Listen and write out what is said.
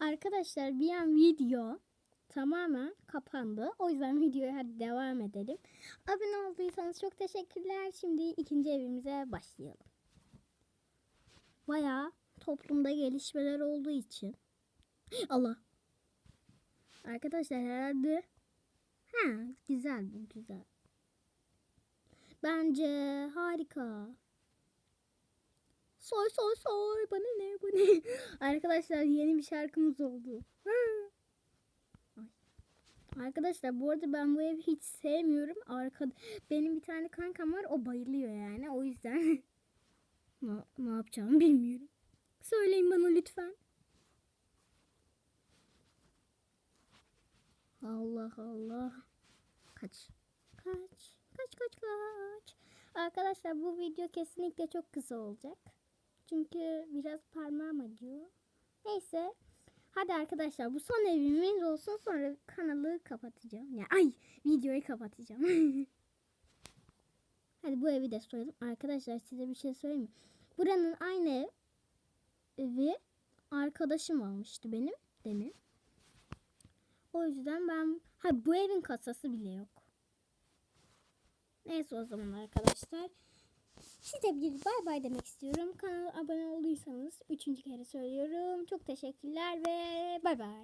Arkadaşlar bir an video tamamen kapandı. O yüzden videoya hadi devam edelim. Abone olduysanız çok teşekkürler. Şimdi ikinci evimize başlayalım. Bayağı toplumda gelişmeler olduğu için. Allah. Arkadaşlar herhalde ha güzel bu güzel. Bence harika. Soy soy soy bana ne? Arkadaşlar yeni bir şarkımız oldu. Arkadaşlar bu arada ben bu evi hiç sevmiyorum. Arka benim bir tane kankam var o bayılıyor yani. O yüzden ne, ne yapacağımı bilmiyorum. Söyleyin bana lütfen. Allah Allah. Kaç. Kaç. Kaç kaç kaç. Arkadaşlar bu video kesinlikle çok kısa olacak. Çünkü biraz parmağım acıyor. Neyse. Hadi arkadaşlar bu son evimiz olsun sonra kanalı kapatacağım. Ya ay videoyu kapatacağım. Hadi bu evi de soyalım. Arkadaşlar size bir şey söyleyeyim mi? Buranın aynı ev, evi arkadaşım almıştı benim demin. O yüzden ben ha bu evin kasası bile yok. Neyse o zaman arkadaşlar. Size bir bay bay demek istiyorum. Kanala abone olduysanız üçüncü kere söylüyorum. Çok teşekkürler ve bay bay.